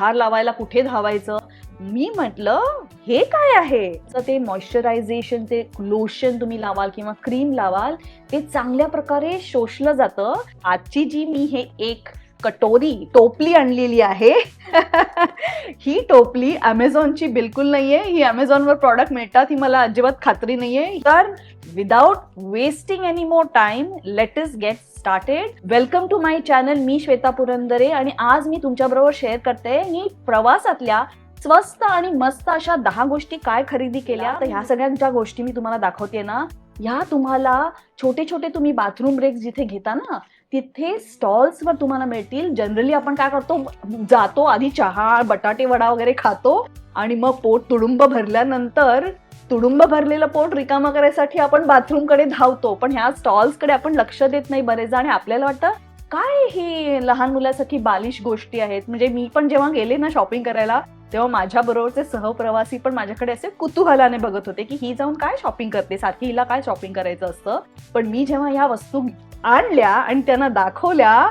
धार लावायला कुठे धावायचं? मी म्हटलं हे काय आहे? तर ते मॉइश्चरायझेशन ते लोशन तुम्ही लावाल किंवा क्रीम लावाल ते चांगल्या प्रकारे शोषलं जातं. आजची जी मी हे एक कटोरी टोपली आणलेली आहे. ही टोपली अमेझॉनची बिलकुल नाहीये. ही अमेझॉनवर प्रॉडक्ट मिळतात ही मला अजिबात खात्री नाहीये. तर without wasting any more time let us get started welcome to my channel मी श्वेता पुरंदरे आणि आज मी तुमच्याबरोबर शेअर करते मी प्रवासातल्या स्वस्त आणि मस्त अशा दहा गोष्टी काय खरेदी केल्या. तर ह्या सगळ्यांच्या गोष्टी मी तुम्हाला दाखवते ना. ह्या तुम्हाला छोटे छोटे तुम्ही बाथरूम ब्रेक जिथे घेता ना तिथे स्टॉल्सवर तुम्हाला मिळतील. जनरली आपण काय करतो जातो आधी चहा बटाटे वडा वगैरे खातो आणि मग पोट तुडुंब भरल्यानंतर तुडुंब भरलेलं पोट रिकामा करायसाठी आपण बाथरूमकडे धावतो. पण ह्या स्टॉल्सकडे आपण लक्ष देत नाही बरेचदा आणि आपल्याला वाटतं काय हे लहान मुलासाठी बालिश गोष्टी आहेत? म्हणजे मी पण जेव्हा गेले ना शॉपिंग करायला तेव्हा माझ्या बरोबरचे सहप्रवासी पण माझ्याकडे असे कुतूहलाने बघत होते की ही जाऊन काय शॉपिंग करते? सारखी हिला काय शॉपिंग करायचं असतं? पण मी जेव्हा ह्या वस्तू आणल्या आणि त्यांना दाखवल्या.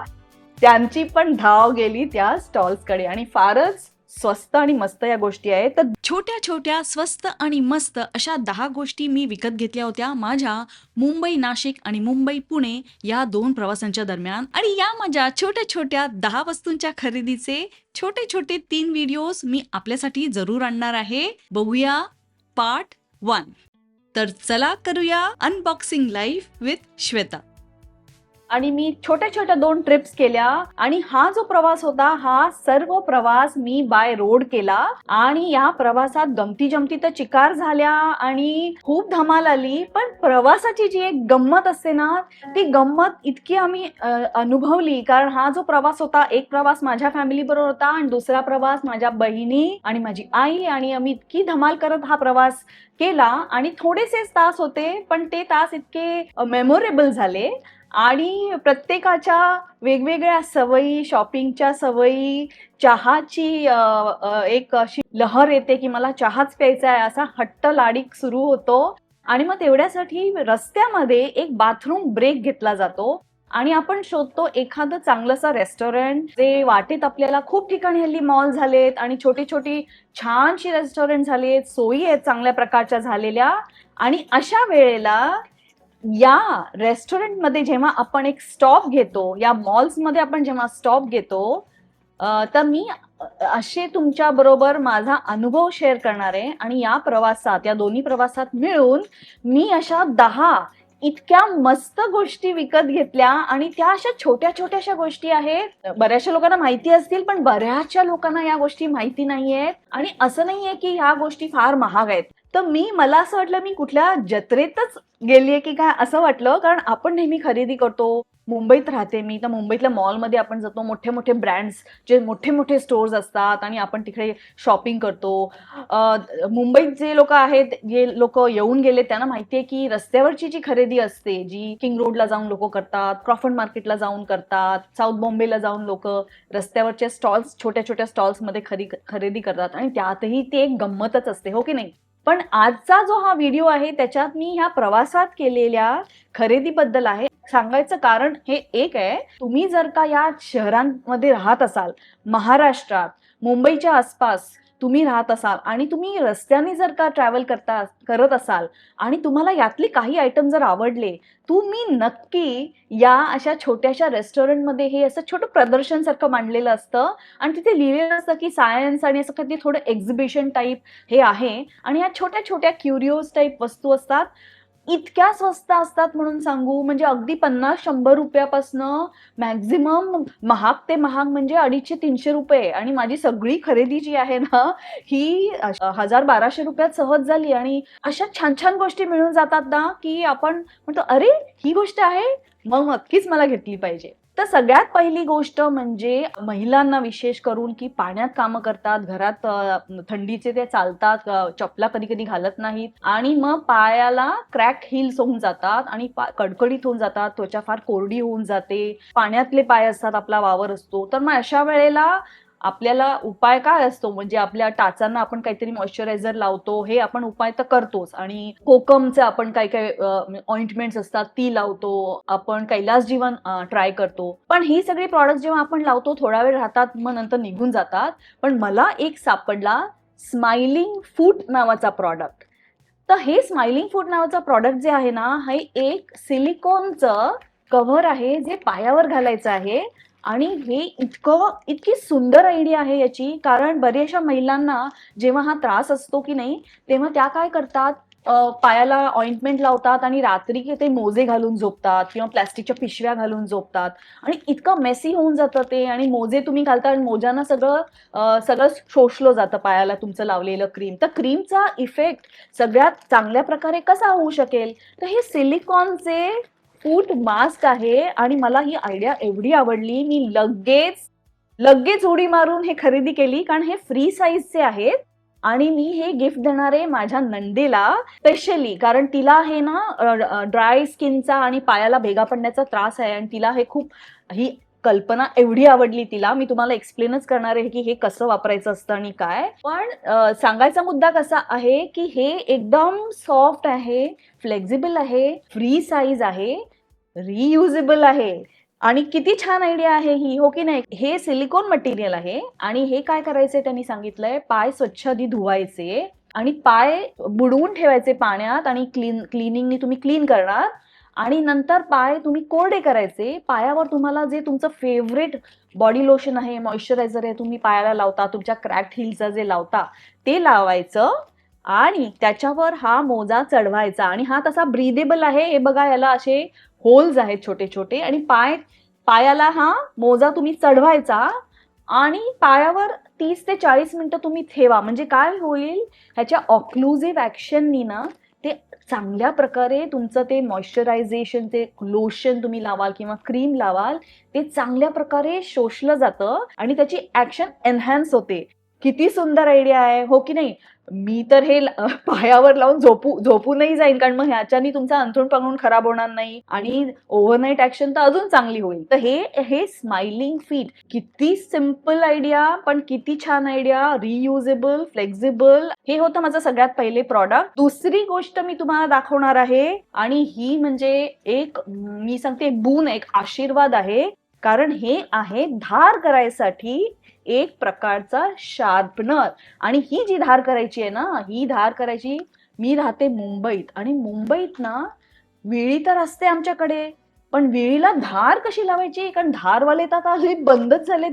त्यांची पण धाव गेली त्या स्टॉल्सकडे आणि फारच स्वस्त आणि मस्त या गोष्टी आहेत. तर छोट्या छोट्या स्वस्त आणि मस्त अशा दहा गोष्टी मी विकत घेतल्या होत्या माझ्या मुंबई नाशिक आणि मुंबई पुणे या दोन प्रवासांच्या दरम्यान. आणि या माझ्या छोट्या छोट्या दहा वस्तूंच्या खरेदीचे छोटे छोटे तीन व्हिडिओज मी आपल्यासाठी जरूर आणणार आहे. बघूया पार्ट वन तर चला करूया अनबॉक्सिंग लाईफ विथ श्वेता. आणि मी छोट्या छोट्या दोन ट्रिप्स केल्या. आणि हा जो प्रवास होता हा सर्व प्रवास मी बाय रोड केला. आणि या प्रवासात गमती जमती तर चिकार झाल्या आणि खूप धमाल आली. पण प्रवासाची जी एक गंमत असते ना ती गंमत इतकी आम्ही अनुभवली. कारण हा जो प्रवास होता एक प्रवास माझ्या फॅमिली बरोबर होता आणि दुसरा प्रवास माझ्या बहिणी आणि माझी आई आणि आम्ही इतकी धमाल करत हा प्रवास केला. आणि थोडेसेच तास होते पण ते तास इतके मेमोरेबल झाले. आणि प्रत्येकाच्या वेगवेगळ्या सवयी शॉपिंगच्या सवयी चहाची एक अशी लहर येते की मला चहाच प्यायचा आहे असा हट्ट लाडीक सुरू होतो. आणि मग तेवढ्यासाठी रस्त्यामध्ये एक बाथरूम ब्रेक घेतला जातो. आणि आपण शोधतो एखादं चांगलंसं रेस्टॉरंट जे वाटेत आपल्याला खूप ठिकाणी हल्ली मॉल झालेत आणि छोटी छोटी छानशी रेस्टॉरंट झालेत सोयी आहेत चांगल्या प्रकारच्या झालेल्या. आणि अशा वेळेला या रेस्टॉरंटमध्ये जेव्हा आपण एक स्टॉप घेतो या मॉल्समध्ये आपण जेव्हा स्टॉप घेतो तर मी असे तुमच्या बरोबर माझा अनुभव शेअर करणार आहे आणि या प्रवासात या दोन्ही प्रवासात मिळून मी अशा दहा इतक्या मस्त गोष्टी विकत घेतल्या आणि त्या अशा छोट्या छोट्याशा गोष्टी आहेत. बऱ्याचशा लोकांना माहिती असतील पण बऱ्याचशा लोकांना या गोष्टी माहिती नाहीयेत. आणि असं नाहीये की ह्या गोष्टी फार महाग आहेत. तर मी मला असं वाटलं मी कुठल्या जत्रेतच गेलीये की काय असं वाटलं कारण आपण नेहमी खरेदी करतो मुंबईत राहते मी तर मुंबईतल्या मॉलमध्ये आपण जातो मोठे मोठे ब्रँड्स जे मोठे मोठे स्टोर्स असतात आणि आपण तिकडे शॉपिंग करतो. मुंबईत जे लोक आहेत जे लोक येऊन गेले त्यांना माहिती आहे की रस्त्यावरची जी खरेदी असते जी किंग रोडला जाऊन लोक करतात क्रॉफर्ड मार्केटला जाऊन करतात साऊथ बॉम्बेला जाऊन लोक रस्त्यावरच्या स्टॉल्स छोट्या छोट्या स्टॉल्समध्ये खरी खरेदी करतात आणि त्यातही ती एक गंमतच असते हो की नाही? पण आजचा जो हा व्हिडिओ आहे त्याच्यात मी ह्या प्रवासात केलेल्या खरेदीबद्दल आहे. सांगायचं कारण हे एक आहे. तुम्ही जर का या शहरांमध्ये राहत असाल महाराष्ट्रात मुंबईच्या आसपास तुम्ही राहत असाल आणि तुम्ही रस्त्याने जर का ट्रॅव्हल करता करत असाल आणि तुम्हाला यातले काही आयटम जर आवडले तुम्ही नक्की या अशा छोट्याशा रेस्टॉरंटमध्ये हे असं छोटं प्रदर्शनसारखं मांडलेलं असतं आणि तिथे लिहिलेलं असतं की सायन्स आणि असं काही थोडं एक्झिबिशन टाईप हे आहे आणि या छोट्या छोट्या क्युरिओज टाईप वस्तू असतात. इतक्या स्वस्त असतात म्हणून सांगू म्हणजे अगदी पन्नास शंभर रुपयापासनं मॅक्झिमम महाग ते महाग म्हणजे अडीचशे तीनशे रुपये. आणि माझी सगळी खरेदी जी आहे ना ही हजार बाराशे रुपयात सहज झाली. आणि अशा छान छान गोष्टी मिळून जातात ना की आपण म्हणतो अरे ही गोष्ट आहे? मग नक्कीच मला घेतली पाहिजे. तर सगळ्यात पहिली गोष्ट म्हणजे महिलांना विशेष करून की पाण्यात कामं करतात घरात थंडीचे ते चालतात चपला कधी कधी घालत नाहीत आणि मग पायाला क्रॅक हिल्स होऊन जातात आणि कडकडीत होऊन जातात त्वचा फार कोरडी होऊन जाते पाण्यातले पाय असतात आपला वावर असतो. तर मग अशा वेळेला आपल्याला उपाय काय असतो? म्हणजे आपल्या टाचांना आपण काहीतरी मॉइश्चरायझर लावतो हे आपण उपाय तर करतोच. आणि कोकमचे आपण काही काही ऑइंटमेंट्स म्हणजे असतात ती लावतो. आपण कैलास जीवन ट्राय करतो. पण ही सगळी प्रॉडक्ट जेव्हा आपण लावतो थोडा वेळ राहतात मग नंतर निघून जातात. पण मला एक सापडला स्माइलिंग फूट नावाचा प्रॉडक्ट तर हे स्माइलिंग फूट नावाचं प्रॉडक्ट जे आहे ना हे एक सिलिकॉनचं कव्हर आहे जे पायावर घालायचं आहे. आणि हे इतकं इतकी सुंदर आयडिया आहे याची. कारण बऱ्याचशा महिलांना जेव्हा हा त्रास असतो की नाही तेव्हा त्या काय करतात? पायाला ऑइंटमेंट लावतात आणि रात्री ते मोजे घालून झोपतात किंवा प्लॅस्टिकच्या पिशव्या घालून झोपतात. आणि इतकं मेसी होऊन जातं ते आणि मोजे तुम्ही घालता आणि मोजांना सगळं सगळं शोषलं जातं पायाला तुमचं लावलेलं क्रीम तर क्रीमचा इफेक्ट सगळ्यात चांगल्या प्रकारे कसा होऊ शकेल? तर हे सिलिकॉनचे फूट मास्क आहे आणि मला ही आयडिया एवढी आवडली मी लगेच लगेच उडी मारून हे खरेदी केली कारण हे फ्री साईजचे आहेत आणि मी हे गिफ्ट देणारे माझ्या नंदेला स्पेशली कारण तिला हे ना ड्राय स्किनचा आणि पायाला भेगा पडण्याचा त्रास आहे आणि तिला हे खूप ही कल्पना एवढी आवडली तिला मी तुम्हाला एक्सप्लेनच करणार आहे की हे कसं वापरायचं असतं आणि काय. पण सांगायचा मुद्दा कसा आहे की हे एकदम सॉफ्ट आहे फ्लेक्झिबल आहे फ्री साईज आहे रियुजेबल आहे. आणि किती छान आयडिया आहे ही हो की नाही? हे सिलिकॉन मटेरियल आहे आणि हे काय करायचे त्यांनी सांगितलंय? पाय स्वच्छ आधी धुवायचे आणि पाय बुडवून ठेवायचे पाण्यात आणि क्लीन क्लिनिंगनी तुम्ही क्लीन करणार. आणि नंतर पाय तुम्ही कोरडे करायचे. पायावर तुम्हाला जे तुमचं फेवरेट बॉडी लोशन आहे मॉइश्चरायझर आहे तुम्ही पायाला लावता तुमच्या क्रॅक हिलचं जे लावता ते लावायचं आणि त्याच्यावर हा मोजा चढवायचा. आणि हा तसा ब्रिदेबल आहे. हे बघा याला असे होल्स आहेत छोटे छोटे आणि पाय पायाला हा मोजा तुम्ही चढवायचा आणि पायावर तीस ते चाळीस मिनटं तुम्ही ठेवा. म्हणजे काय होईल? ह्याच्या ऑक्लुझिव्ह ॲक्शननी ना चांगल्या प्रकारे तुमचं ते मॉइश्चरायझेशन ते लोशन तुम्ही लावाल किंवा क्रीम लावाल ते चांगल्या प्रकारे शोषलं जातं आणि त्याची ॲक्शन एनहॅन्स होते. किती सुंदर आयडिया आहे हो की नाही? मी तर हे पायावर लावून झोपू झोपूनही जाईन कारण मग ह्याच्यानी तुमचा अंथरूण पांघरूण खराब होणार नाही आणि ओव्हरनाईट ऍक्शन तर अजून चांगली होईल. तर हे हे स्माइलिंग फीट किती सिंपल आयडिया पण किती छान आयडिया रियुजेबल फ्लेक्झिबल हे होतं माझं सगळ्यात पहिले प्रॉडक्ट दुसरी गोष्ट मी तुम्हाला दाखवणार आहे आणि ही म्हणजे एक मी सांगते बून एक आशीर्वाद आहे. कारण हे आहे धार करायसाठी एक प्रकारचा शार्पनर. आणि ही जी धार करायची आहे ना ही धार करायची मी राहते मुंबईत. आणि मुंबईत ना विळी तर असते आमच्याकडे पण विळीला धार कशी लावायची? कारण धारवाले तर आता हल्ली बंदच झाले.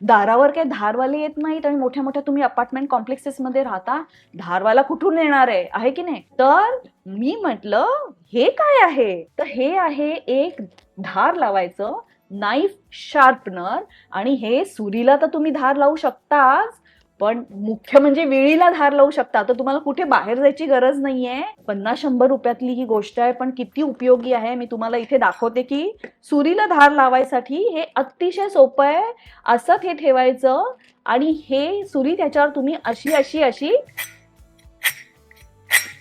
दारावर काही धारवाले येत नाहीत आणि मोठ्या मोठ्या तुम्ही अपार्टमेंट कॉम्प्लेक्सेस मध्ये राहता धारवाला कुठून येणार आहे? आहे की नाही? तर मी म्हटलं हे काय आहे? तर हे आहे एक धार लावायचं. नाईफ शार्पनर आणि हे सुरीला तर तुम्ही धार लावू शकताच पण मुख्य म्हणजे विळीला धार लावू शकता. तर तुम्हाला कुठे बाहेर जायची गरज नाहीये. पन्नास शंभर रुपयातली ही गोष्ट आहे पण किती उपयोगी आहे मी तुम्हाला इथे दाखवते की सुरीला धार लावायसाठी हे अतिशय सोपं आहे. असं हे ठेवायचं आणि हे सुरी त्याच्यावर तुम्ही अशी अशी अशी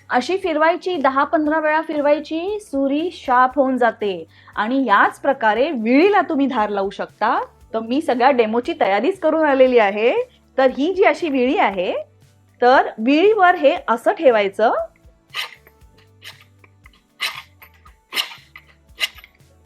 अशी फिरवायची दहा पंधरा वेळा फिरवायची सुरी शार्प होऊन जाते. आणि याच प्रकारे विळीला तुम्ही धार लावू शकता. तर मी सगळ्या डेमोची तयारीच करून आलेली आहे. तर ही जी अशी विळी आहे तर विळीवर हे असं ठेवायचं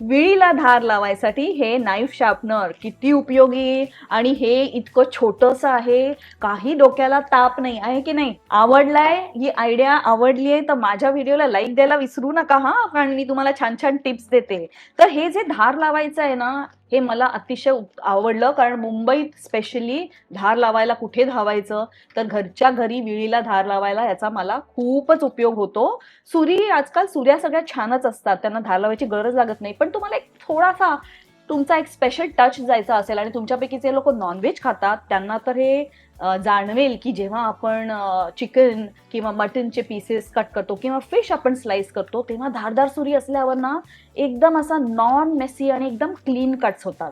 विळीला धार लावायसाठी हे नाईफ शार्पनर किती उपयोगी? आणि हे इतकं छोटंसं आहे काही डोक्याला ताप नाही आहे की नाही? आवडलाय? ही आयडिया आवडली आहे तर माझ्या व्हिडिओला लाईक द्यायला विसरू नका हा? कारण मी तुम्हाला छान छान टिप्स देते. तर हे जे धार लावायचं आहे ना हे मला अतिशय आवडलं कारण मुंबईत स्पेशली धार लावायला कुठे धावायचं? तर घरच्या घरी विळीला धार लावायला याचा मला खूपच उपयोग होतो. सुरी आजकाल सुऱ्या सगळ्या छानच असतात त्यांना धार लावायची गरज लागत नाही. पण तुम्हाला एक थोडासा तुमचा एक स्पेशल टच जायचा असेल आणि तुमच्यापैकी जे लोक नॉनव्हेज खातात त्यांना तर हे जाणवेल की जेव्हा आपण चिकन किंवा मटनचे पीसेस कट करतो किंवा फिश आपण स्लाइस करतो तेव्हा धारदार सुरी असल्यावर ना एकदम असा नॉन मेसी आणि एकदम क्लीन कट्स होतात.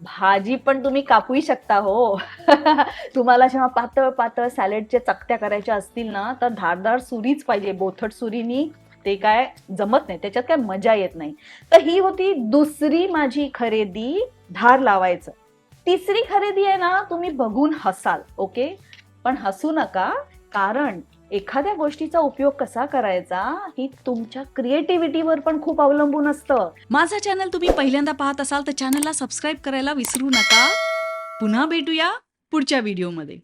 भाजी पण तुम्ही कापूही शकता हो. तुम्हाला जेव्हा पातळ पातळ सॅलेडच्या चकत्या करायच्या असतील ना तर धारदार सुरीच पाहिजे बोथट सुरीनी. ते काय जमत नाही त्याच्यात काय मजा येत नाही. तर ही होती दुसरी माझी खरेदी धार लावायचं. तिसरी खरेदी आहे ना तुम्ही बघून हसाल ओके? पण हसू नका कारण एखाद्या गोष्टीचा उपयोग कसा करायचा ही तुमच्या क्रिएटिव्हिटीवर पण खूप अवलंबून असतं. माझा चॅनल तुम्ही पहिल्यांदा पाहत असाल तर चॅनलला सबस्क्राईब करायला विसरू नका. पुन्हा भेटूया पुढच्या व्हिडिओमध्ये.